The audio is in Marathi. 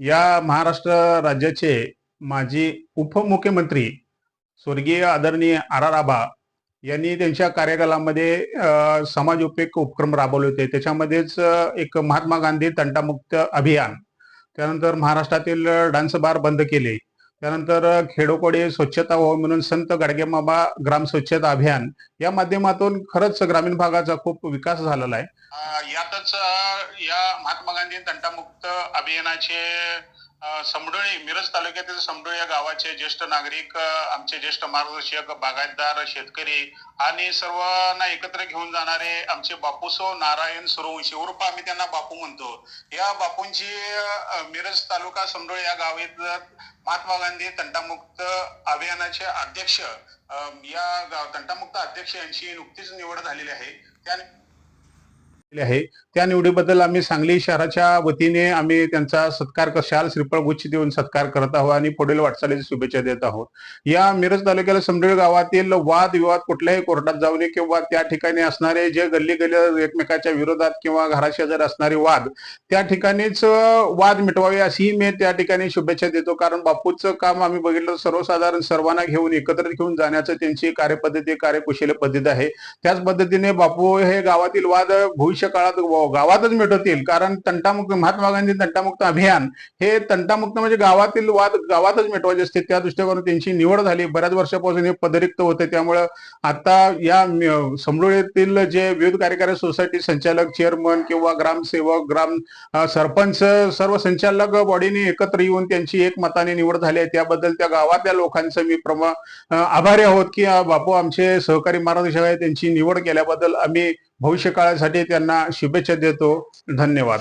या महाराष्ट्र राज्याचे माजी उपमुख्यमंत्री स्वर्गीय आदरणीय आर आर आबा यांनी त्यांच्या कार्यकालामध्ये समाज उपयोग उपक्रम राबवले होते. त्याच्यामध्येच एक महात्मा गांधी तंटामुक्त अभियान त्यानंतर महाराष्ट्रातील डान्स बार बंद केले. त्यानंतर खेडोकडे स्वच्छता व्हावी म्हणून संत गाडगेमाबा ग्राम स्वच्छता अभियान या माध्यमातून खरंच ग्रामीण भागाचा खूप विकास झालेला आहे. यातच या महात्मा गांधी तंटामुक्त अभियानाचे समडोळी मिरज तालुक्यातील समडोळी या गावाचे ज्येष्ठ नागरिक आमचे ज्येष्ठ मार्गदर्शक बागायतदार शेतकरी आणि सर्वांना एकत्र घेऊन जाणारे आमचे बापूसो नारायण सुरवंशी उर्फ आम्ही त्यांना बापू म्हणतो. या बापूंची मिरज तालुका समडोळी या गावात महात्मा गांधी तंटामुक्त अभियानाचे अध्यक्ष या गाव- तंटामुक्त अध्यक्ष यांची नुकतीच निवड झालेली आहे. त्या आहे. त्या निवडीबद्दल आम्ही सांगली शहराच्या वतीने आम्ही त्यांचा सत्कार कशाल श्रीफळ गुच्छ देऊन सत्कार करत आहोत आणि पुढील वाटचालीची शुभेच्छा देत आहोत. या मिरज तालुक्याला समडेळ गावातील वाद विवाद कुठल्याही कोर्टात जाऊ नये किंवा त्या ठिकाणी असणारे जे गल्ली गल्ली एकमेकाच्या विरोधात किंवा घराशेजारी असणारे वाद त्या ठिकाणीच वाद मिटवावे अशी मी त्या ठिकाणी शुभेच्छा देतो. कारण बापूचं काम आम्ही बघितलं सर्वसाधारण सर्वांना घेऊन एकत्र घेऊन जाण्याचं त्यांची कार्यपद्धती कार्यकुशल पद्धत आहे. त्याच पद्धतीने बापू हे गावातील वाद भविष्य काळात गावातच मिटवतील कारण तंटामुक्त महात्मा गांधी तंटामुक्त अभियान हे तंटामुक्त म्हणजे गावातील वाद गावातच मिटवायचे असते. त्या दृष्टिकोनातून त्यांची निवड झाली. बऱ्याच वर्षापासून हे पदरिक्त होते. त्यामुळं आता या म- जे विविध कार्यकारी सोसायटी संचालक चेअरमन किंवा ग्रामसेवक ग्राम सरपंच सर्व संचालक बॉडीने एकत्र येऊन त्यांची एक मताने निवड झाली आहे. त्याबद्दल त्या गावातल्या लोकांचं मी प्रमा आभारी आहोत की बापू आमचे सहकारी मार्गदर्शक आहे त्यांची निवड केल्याबद्दल आम्ही भविष्य काळासाठी त्यांना शुभेच्छा देतो. धन्यवाद.